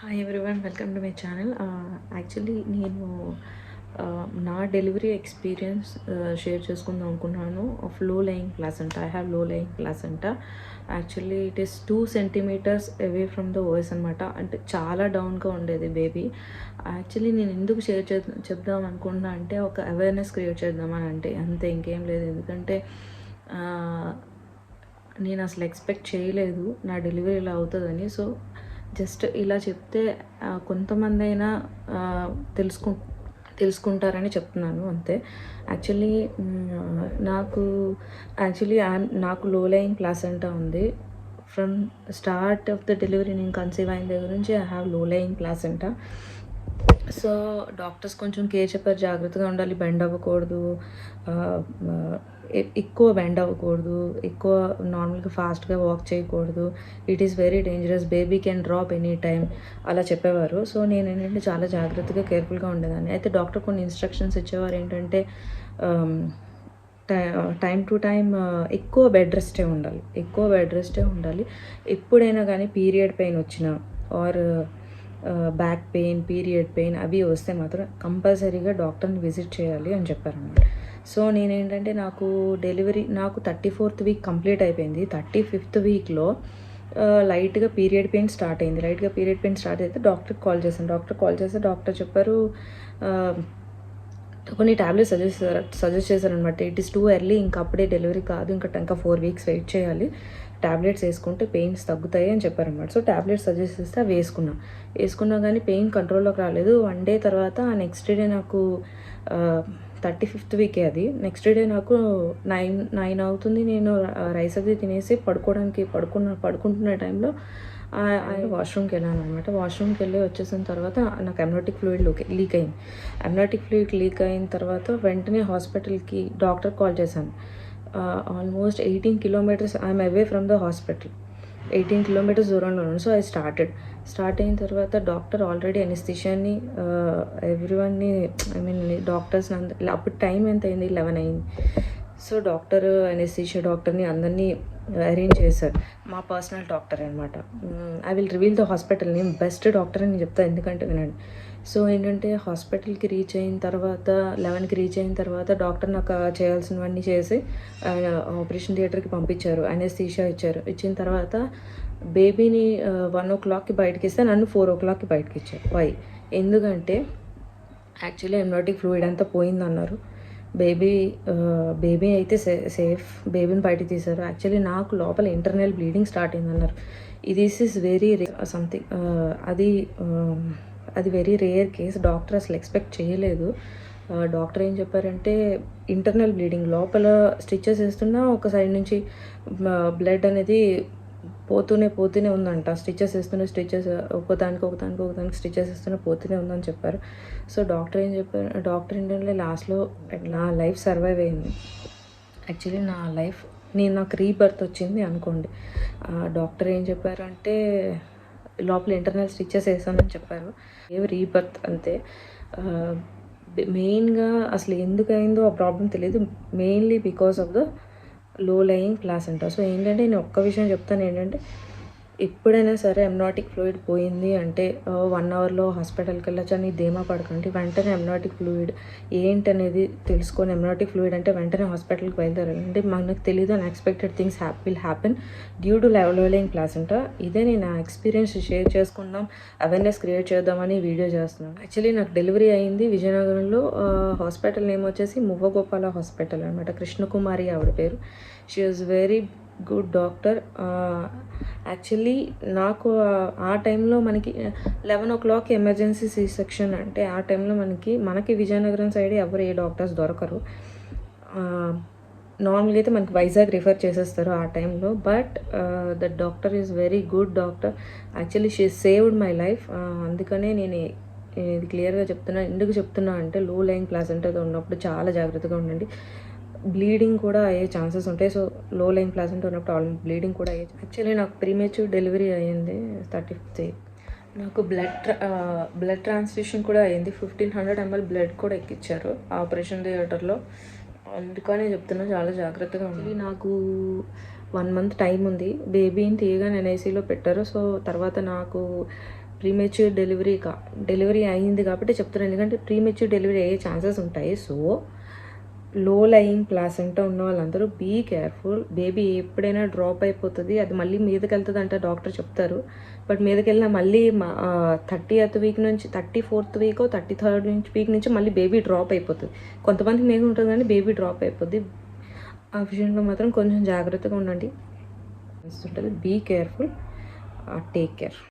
Hi everyone welcome to my channel actually నేను uh, నా delivery experience share చేసుకుందాం అనుకున్నాను. ఆఫ్లో lying placenta I have low lying placenta actually it is two centimetres away from the voice అనమాట అంటే చాలా డౌన్గా ఉండేది బేబీ యాక్చువల్లీ నేను ఎందుకు షేర్ చే చెప్దాం అనుకున్నా అంటే ఒక అవేర్నెస్ క్రియేట్ చేద్దామని అంటే అంతే ఇంకేం లేదు. ఎందుకంటే నేను అసలు ఎక్స్పెక్ట్ చేయలేదు. నా డెలివరీ ఇలా అవుతుందని. సో జస్ట్ ఇలా చెప్తే కొంతమంది అయినా తెలుసుకు తెలుసుకుంటారని చెప్తున్నాను అంతే. యాక్చువల్లీ నాకు యాక్చువల్లీ నాకు లో లయింగ్ ప్లాసెంటా ఉంది. From start of the delivery నేను కన్సీవ్ అయిన దగ్గర నుంచి I have low lying placenta so doctors కొంచెం కేర్ చెప్పారు జాగ్రత్తగా ఉండాలి బెండ్ అవ్వకూడదు. ఎక్కువ బెండ్ అవ్వకూడదు. ఎక్కువ నార్మల్గా ఫాస్ట్గా వాక్ చేయకూడదు. It is very dangerous. Baby can drop any time అలా చెప్పేవారు. సో నేను ఏంటంటే చాలా జాగ్రత్తగా కేర్ఫుల్గా ఉండేదాన్ని. అయితే డాక్టర్ కొన్ని ఇన్స్ట్రక్షన్స్ ఇచ్చేవారు ఏంటంటే టైం టు టైం ఎక్కువ బెడ్ రెస్టే ఉండాలి. ఎక్కువ బెడ్ రెస్టే ఉండాలి. ఎప్పుడైనా కానీ పీరియడ్ పెయిన్ వచ్చినా or back pain period pain అవి వస్తే మాత్రం కంపల్సరీగా డాక్టర్ని విజిట్ చేయాలి అని చెప్పారన్నమాట. సో నేనేంటంటే నాకు డెలివరీ నాకు థర్టీ ఫోర్త్ వీక్ కంప్లీట్ అయిపోయింది. థర్టీ ఫిఫ్త్ వీక్లో లైట్గా పీరియడ్ పెయిన్ స్టార్ట్ అయింది. లైట్గా పీరియడ్ పెయిన్ స్టార్ట్ అయితే డాక్టర్కి కాల్ చేశాను. డాక్టర్ కాల్ చేస్తే డాక్టర్ చెప్పారు కొన్ని ట్యాబ్లెట్స్ సజెస్ట్ చేశారు సజెస్ట్ చేశారనమాట ఇట్ ఈస్ టూ ఎర్లీ ఇంకా అప్పుడే డెలివరీ కాదు ఇంకా ఇంకా ఫోర్ వీక్స్ వెయిట్ చేయాలి. ట్యాబ్లెట్స్ వేసుకుంటే పెయిన్స్ తగ్గుతాయి అని చెప్పారనమాట సో ట్యాబ్లెట్స్ సజెస్ట్ చేస్తే అవి వేసుకున్నా. వేసుకున్నా కానీ పెయిన్ కంట్రోల్లోకి రాలేదు. వన్ డే తర్వాత నెక్స్ట్ డే నాకు థర్టీ ఫిఫ్త్ వీకే అది. నెక్స్ట్ డే నాకు నైన్ నైన్ అవుతుంది. నేను రైస్ అది తినేసి పడుకోవడానికి పడుకున్న పడుకుంటున్న టైంలో వాష్రూమ్కి వెళ్ళాను అనమాట వాష్రూమ్కి వెళ్ళి వచ్చేసిన తర్వాత నాకు అమ్నోటిక్ ఫ్లూయిడ్ లీక్ అయింది. అమ్నోటిక్ ఫ్లూయిడ్ లీక్ అయిన తర్వాత వెంటనే హాస్పిటల్కి డాక్టర్ కాల్ చేశాను. Almost eighteen kilometres I'm away from the hospital eighteen kilometres దూరంలో ఉన్నాను. సో ఐ స్టార్టెడ్ స్టార్ట్ అయిన తర్వాత డాక్టర్ ఆల్రెడీ అనెస్థిషియాని ఎవ్రీవన్ని ఐ మీన్ డాక్టర్స్ అప్పుడు టైం ఎంత అయింది? లెవెన్ అయింది. సో డాక్టర్ ఎనిస్థిషియా డాక్టర్ని అందరినీ అరేంజ్ చేశారు. మా పర్సనల్ డాక్టర్ అనమాట I will reveal the hospital name best doctor అని చెప్తాను ఎందుకంటే వినండి. సో ఏంటంటే హాస్పిటల్కి రీచ్ అయిన తర్వాత లెవెన్కి రీచ్ అయిన తర్వాత డాక్టర్ నాకు చేయాల్సినవన్నీ చేసి ఆపరేషన్ థియేటర్కి పంపించారు. అనెస్థీషియా ఇచ్చారు. ఇచ్చిన తర్వాత బేబీని వన్ ఓ క్లాక్కి బయటకి ఇస్తే నన్ను ఫోర్ ఓ క్లాక్కి బయటకి ఇచ్చారు వై? ఎందుకంటే యాక్చువల్లీ ఎమ్నాటిక్ ఫ్లూయిడ్ అంతా పోయిందన్నారు. బేబీ బేబీ అయితే సే సేఫ్. బేబీని బయట తీశారు. యాక్చువల్లీ నాకు లోపల ఇంటర్నల్ బ్లీడింగ్ స్టార్ట్ అయిందన్నారు. ఇది ఇస్ వెరీ సంథింగ్ అది అది వెరీ రేర్ కేస్ డాక్టర్ అసలు ఎక్స్పెక్ట్ చేయలేదు. డాక్టర్ ఏం చెప్పారంటే ఇంటర్నల్ బ్లీడింగ్ లోపల స్టిచెస్ వేస్తున్నా ఒక సైడ్ నుంచి బ్లడ్ అనేది పోతూనే పోతూనే ఉందంట. స్టిచెస్ వేస్తున్న స్టిచ్చెస్ ఒకదానికి ఒకదానికి ఒకదానికి స్టిచెస్ వేస్తూనే పోతూనే ఉందని చెప్పారు. సో డాక్టర్ ఏం చెప్పారు డాక్టర్ ఏంటంటే లాస్ట్లో నా లైఫ్ సర్వైవ్ అయింది. యాక్చువల్లీ నా లైఫ్ నేను నాకు రీబర్త్ వచ్చింది అనుకోండి. డాక్టర్ ఏం చెప్పారంటే లోపల ఇంటర్నల్ స్టిచ్చెస్ వేసామని చెప్పారు. ఏవి రీబర్త్ అంతే మెయిన్గా అసలు ఎందుకు అయిందో ఆ ప్రాబ్లం తెలియదు. Mainly because of the low lying placenta so ఏంటంటే నేను ఒక్క విషయం చెప్తాను ఏంటంటే ఎప్పుడైనా సరే ఎమ్నాటిక్ ఫ్లూయిడ్ పోయింది అంటే వన్ అవర్లో హాస్పిటల్కి వెళ్ళచ్చు అని ధీమా పడకండి వెంటనే ఎమ్నాటిక్ ఫ్లూయిడ్ ఏంటనేది తెలుసుకొని ఎమ్నాటిక్ ఫ్లూయిడ్ అంటే వెంటనే హాస్పిటల్కి బయలుదేరాలంటే మనకు తెలియదు unexpected things hap will happen due to levelling placenta ఇదే నేను నా ఎక్స్పీరియన్స్ షేర్ చేసుకుందాం అవేర్నెస్ క్రియేట్ చేద్దామని వీడియో చేస్తున్నాను. యాక్చువల్లీ నాకు డెలివరీ అయింది విజయనగరంలో హాస్పిటల్ నేమ్ వచ్చేసి మువ్వగోపాల హాస్పిటల్ అనమాట కృష్ణకుమారి ఆవిడ పేరు. She was very good doctor. Actually నాకు ఆ- టైంలో మనకి eleven o'clock emergency C section అంటే ఆ టైంలో మనకి మనకి విజయనగరం సైడ్ ఎవరు ఏ డాక్టర్స్ దొరకరు. నార్మల్గా అయితే మనకి వైజాగ్ రిఫర్ చేసేస్తారు ఆ టైంలో but the doctor is very good doctor. Actually she saved my life. అందుకనే నేను ఇది క్లియర్గా చెప్తున్నా ఎందుకు చెప్తున్నా అంటే లో లైన్ ప్లాసెంటా ఉన్నప్పుడు చాలా జాగ్రత్తగా ఉండండి. బ్లీడింగ్ కూడా అయ్యే ఛాన్సెస్ ఉంటాయి. సో లో లైన్ ప్లాసెంట్ ఉన్నప్పుడు ఆల్ బ్లీడింగ్ కూడా అయ్యే యాక్చువల్లీ నాకు ప్రీమేచ్యూర్ డెలివరీ అయ్యింది థర్టీ ఫిఫ్త్ నాకు బ్లడ్ బ్లడ్ ట్రాన్స్ఫ్యూషన్ కూడా అయ్యింది. ఫిఫ్టీన్ హండ్రెడ్ ఎంఎల్ బ్లడ్ కూడా ఎక్కిచ్చారు ఆపరేషన్ థియేటర్లో. అందుకనే చెప్తున్నా చాలా జాగ్రత్తగా ఉంది నాకు వన్ మంత్ టైం ఉంది. బేబీని తీయగా నేను ఏసీలో పెట్టారు. సో తర్వాత నాకు ప్రీమెచ్యూర్ డెలివరీ కా డెలివరీ అయింది కాబట్టి చెప్తున్నాను. ఎందుకంటే ప్రీమెచ్యూర్ డెలివరీ అయ్యే ఛాన్సెస్ ఉంటాయి. సో లో లయింగ్ ప్లాసెంటా ఉన్న వాళ్ళందరూ బీ కేర్ఫుల్ బేబీ ఎప్పుడైనా డ్రాప్ అయిపోతుంది. అది మళ్ళీ మీదకి వెళ్తుంది అంటే డాక్టర్ చెప్తారు. బట్ మీదకి వెళ్ళినా మళ్ళీ థర్టీ ఎత్ వీక్ నుంచి thirty fourth week thirty third నుంచి వీక్ నుంచి మళ్ళీ బేబీ డ్రాప్ అయిపోతుంది. కొంతమందికి మీద ఉంటుంది కానీ బేబీ డ్రాప్ అయిపోద్ది. ఆ విషయంలో మాత్రం కొంచెం జాగ్రత్తగా ఉండండి. ఉంటుంది బీ కేర్ఫుల్ టేక్ కేర్